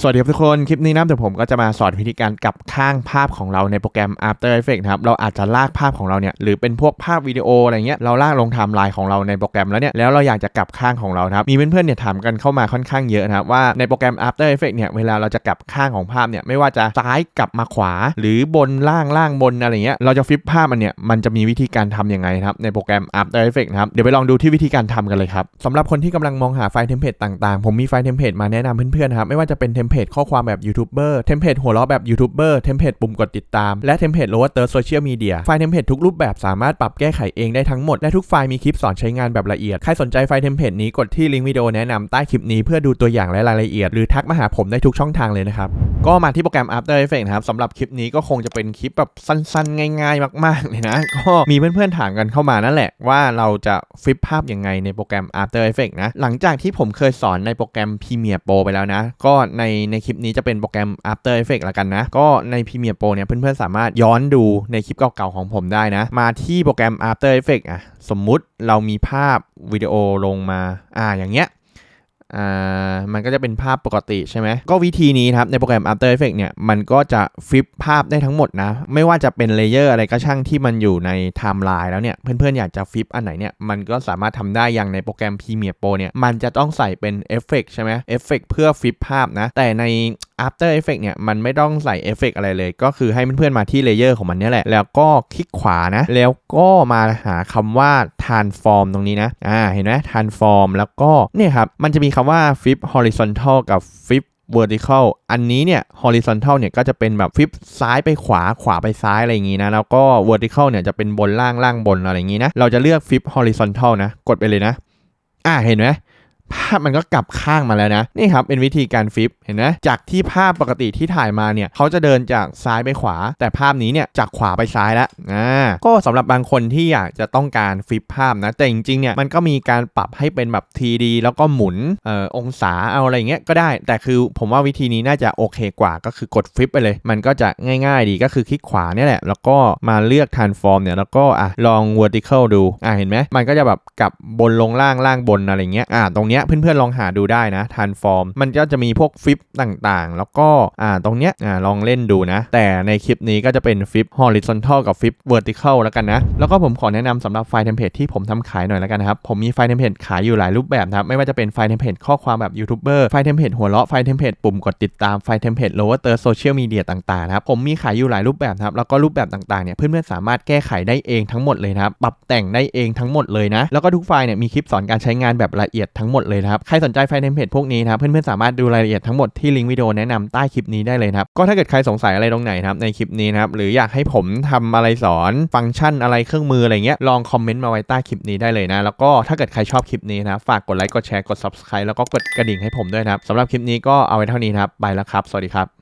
สวัสดีครับทุกคน คลิปนี้นะเดี๋ยวผมก็จะมาสอนวิธีการกลับข้างภาพของเราในโปรแกรม After Effects นะครับ เราอาจจะลากภาพของเราเนี่ย หรือเป็นพวกภาพวิดีโออะไรเงี้ย เราลากลงไทม์ไลน์ของเราในโปรแกรมแล้วเนี่ย แล้วเราอยากจะกลับข้างของเราครับ มีเพื่อนๆเนี่ยถามกันเข้ามาค่อนข้างเยอะนะครับว่าในโปรแกรม After Effects เนี่ย เวลาเราจะกลับข้างของภาพเนี่ย ไม่ว่าจะซ้ายกลับมาขวา หรือบนล่างล่างบนอะไรเงี้ย เราจะฟลิปภาพมันเนี่ย มันจะมีวิธีการทำยังไงครับในโปรแกรม After Effects นะครับ เดี๋ยวไปลองดูที่วิธีการทำกันเลยครับสำหรับคนที่กำลังมองหาไฟล์เทมเพลตต่างๆ ผมมีไฟล์เทมเพลตมาแนะนำเพื่อนๆครับไม่ว่าจะเป็นเทมเพลตข้อความแบบยูทูบเบอร์เทมเพลตหัวเราะแบบยูทูบเบอร์เทมเพลตปุ่มกดติดตามและเทมเพลตโลว์เตอร์โซเชียลมีเดียไฟล์เทมเพลตทุกรูปแบบสามารถปรับแก้ไขเองได้ทั้งหมดและทุกไฟล์มีคลิปสอนใช้งานแบบละเอียดใครสนใจไฟล์เทมเพลตนี้กดที่ลิงก์วิดีโอแนะนำใต้คลิปนี้เพื่อดูตัวอย่างและรายละเอียดหรือทักมาหาผมได้ทุกช่องทางเลยนะครับก็มาที่โปรแกรม After Effects นะครับสำหรับคลิปนี้ก็คงจะเป็นคลิปแบบสั้นๆ ง่ายๆ มากๆเลยนะก็มีเพื่อนๆถามกันเข้ามานั่นแหละว่าเราจะฟลิปภาพยังไงในโปรแกรม After Effects นะหลังจากที่ผมเคยสอนในโปรแกรม Premiere Pro ไปแล้วนะ ก็ในในคลิปนี้จะเป็นโปรแกรม After Effects ละกันนะ ก็ใน Premiere Pro เนี่ยเพื่อนๆสามารถย้อนดูในคลิปเก่าๆของผมได้นะ มาที่โปรแกรม After Effects อะสมมุติเรามีภาพวิดีโอลงมาอ่าอย่างเงี้ย อ่ามันก็จะเป็นภาพปกติใช่ไหมก็วิธีนี้ครับในโปรแกรม After Effects เนี่ยมันก็จะฟลิปภาพได้ทั้งหมดนะ ไม่ว่าจะเป็นเลเยอร์อะไรก็ช่างที่มันอยู่ในไทม์ไลน์แล้วเนี่ยเพื่อนๆอยากจะฟลิปอันไหนเนี่ยมันก็สามารถทำได้อย่างในโปรแกรม Premiere Pro เนี่ยมันจะต้องใส่เป็นเอฟเฟกใช่ไหมเอฟเฟกเพื่อฟลิปภาพนะ แต่ใน After Effects เนี่ยมันไม่ต้องใส่เอฟเฟกอะไรเลย ก็คือให้เพื่อนๆมาที่เลเยอร์ของมันนี่แหละ แล้วก็คลิกขวานะ แล้วก็มาหาคำว่า transform ตรงนี้นะอ่าเห็นไหม transform แล้วก็เนี่ยครับมันจะมีคำว่า flip horizontal กับ flip vertical อันนี้เนี่ย horizontal เนี่ยก็จะเป็นแบบฟลิปซ้ายไปขวาขวาไปซ้ายอะไรอย่างงี้นะ แล้วก็ vertical เนี่ยจะเป็นบนล่างล่างบนอะไรอย่างงี้นะ เราจะเลือก flip horizontal นะ กดไปเลยนะ อ่าเห็นไหม ภาพมันก็กลับข้างมาแล้วนะ นี่ครับเป็นวิธีการฟลิปเห็นไหมจากที่ภาพปกติที่ถ่ายมาเนี่ยเขาจะเดินจากซ้ายไปขวา แต่ภาพนี้เนี่ยจากขวาไปซ้ายแล้วอ่าก็สำหรับบางคนที่อยากจะต้องการฟลิปภาพนะ แต่จริงๆเนี่ยมันก็มีการปรับให้เป็นแบบ 3D แล้วก็หมุนเอ่อองศาเอาอะไรเงี้ยก็ได้ แต่คือผมว่าวิธีนี้น่าจะโอเคกว่าก็คือกดฟลิปไปเลย มันก็จะง่ายๆดีก็คือคลิกขวาเนี่ยแหละแล้วก็มาเลือก transform เนี่ยแล้วก็อะลอง vertical ดูอะเห็นไหมมันก็จะแบบกลับบนลงล่างล่างบนอะไรเงี้ยอะตรงเนี้ยเพื่อนๆลองหาดูได้นะ transform มันก็จะมีพวกฟลิปต่างๆ แล้วก็อ่าตรงเนี้ยอ่าลองเล่นดูนะ แต่ในคลิปนี้ก็จะเป็นฟลิป horizontal กับฟลิป vertical แล้วกันนะ แล้วก็ผมขอแนะนำสำหรับไฟล์เทมเพลตที่ผมทำขายหน่อยแล้วกันนะครับ ผมมีไฟล์เทมเพลตขายอยู่หลายรูปแบบนะครับ ไม่ว่าจะเป็นไฟล์เทมเพลตข้อความแบบยูทูบเบอร์ ไฟล์เทมเพลตหัวเราะ ไฟล์เทมเพลตปุ่มกดติดตาม ไฟล์เทมเพลต lower third social media ต่างๆนะครับผมมีขายอยู่หลายรูปแบบนะครับแล้วก็รูปแบบต่างๆเนี่ยเพื่อนๆสามารถแก้ไขได้เองทั้งหมดเลยนะครับปรับแต่งได้เองทั้งหมดเลยนะแล้วก็ทุกไฟล์เนี่ยมีคลิปสอนการใช้งานแบบละเอียดทั้งหมดเลยนะครับ ใครสนใจไฟเทมเพลตพวกนี้นะครับ เพื่อนๆสามารถดูรายละเอียดทั้งหมดที่ลิงก์วิดีโอแนะนำใต้คลิปนี้ได้เลยนะครับ ก็ถ้าเกิดใครสงสัยอะไรตรงไหนนะครับในคลิปนี้นะครับ หรืออยากให้ผมทำอะไรสอน ฟังก์ชันอะไรเครื่องมืออะไรเงี้ย ลองคอมเมนต์มาไว้ใต้คลิปนี้ได้เลยนะ แล้วก็ถ้าเกิดใครชอบคลิปนี้นะ ฝากกดไลค์ กดแชร์ กด subscribe แล้วก็กดกระดิ่งให้ผมด้วยนะครับสำหรับคลิปนี้ก็เอาไว้เท่านี้นะครับ ไปแล้วครับ สวัสดีครับ